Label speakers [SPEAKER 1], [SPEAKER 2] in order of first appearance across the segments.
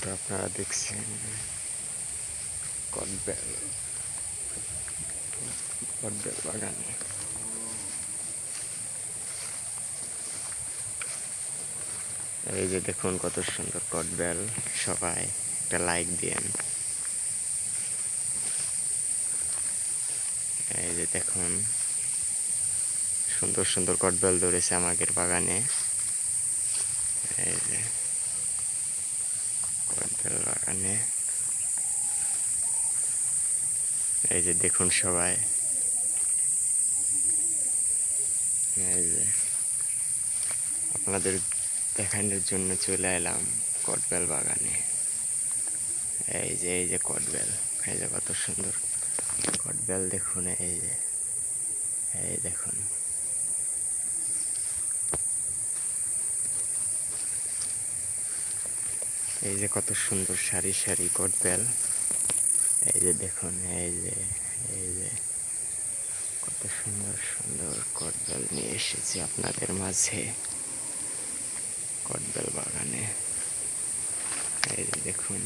[SPEAKER 1] তো আপনারা দেখছেন। কটবেল কটবেল বাগানে। এই যে দেখুন কত সুন্দর কটবেল সবাই একটা লাইক দিয়েন। এই যে দেখুন, সুন্দর সুন্দর কটবেল ধরেছে আমাদের বাগানে। এই যে বাগানে এই যে দেখুন সবাই। এই যে আপনাদের দেখানোর জন্য চলে এলাম কটবেল বাগানে। এই যে এই যে কটবেল। এই যে কত সুন্দর কটবেল দেখুন, এই যে। এই দেখুন। এই যে কত সুন্দর সারি সারি কটবেল। এই যে দেখুন, এই যে এই যে কত সুন্দর সুন্দর কটবেল নিয়ে এসেছি আপনাদের মাঝে। কটবেল বাগানে। এই যে দেখুন।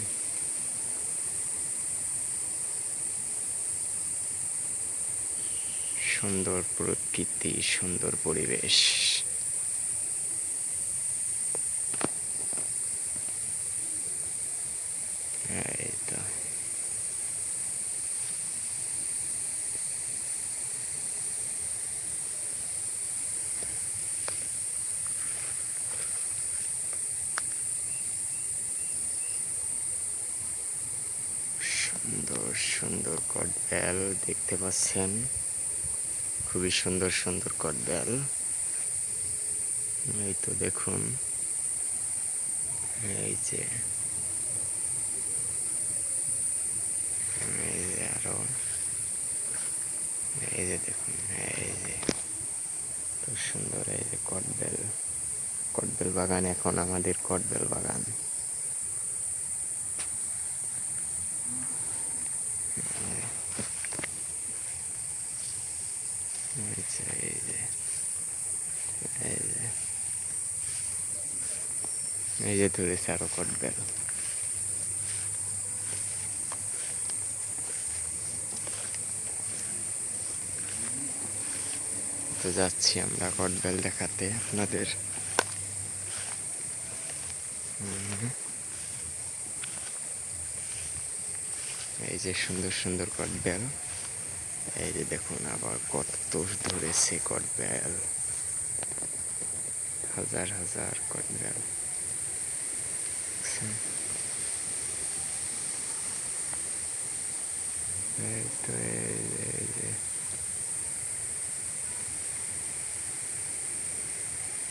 [SPEAKER 1] সুন্দর প্রকৃতি, সুন্দর পরিবেশ। এই তো সুন্দর সুন্দর কটবেল দেখতে পাচ্ছেন। খুবই সুন্দর সুন্দর কটবেল এই তো দেখুন। এই যে এই যে আরও এই যে দেখুন এই যে তো সুন্দর এই যে কটবেল কটবেল বাগান এখন আমাদের কটবেল বাগান এই যে এই যে এই যে ধরেছে আরও কটবেল তো যাচ্ছি আমরা কটবেল দেখাতে আপনাদের। এই যে সুন্দর সুন্দর কটবেল এই যে দেখুন আবার কত ধরেছে কটবেল হাজার হাজার কটবেল এই তো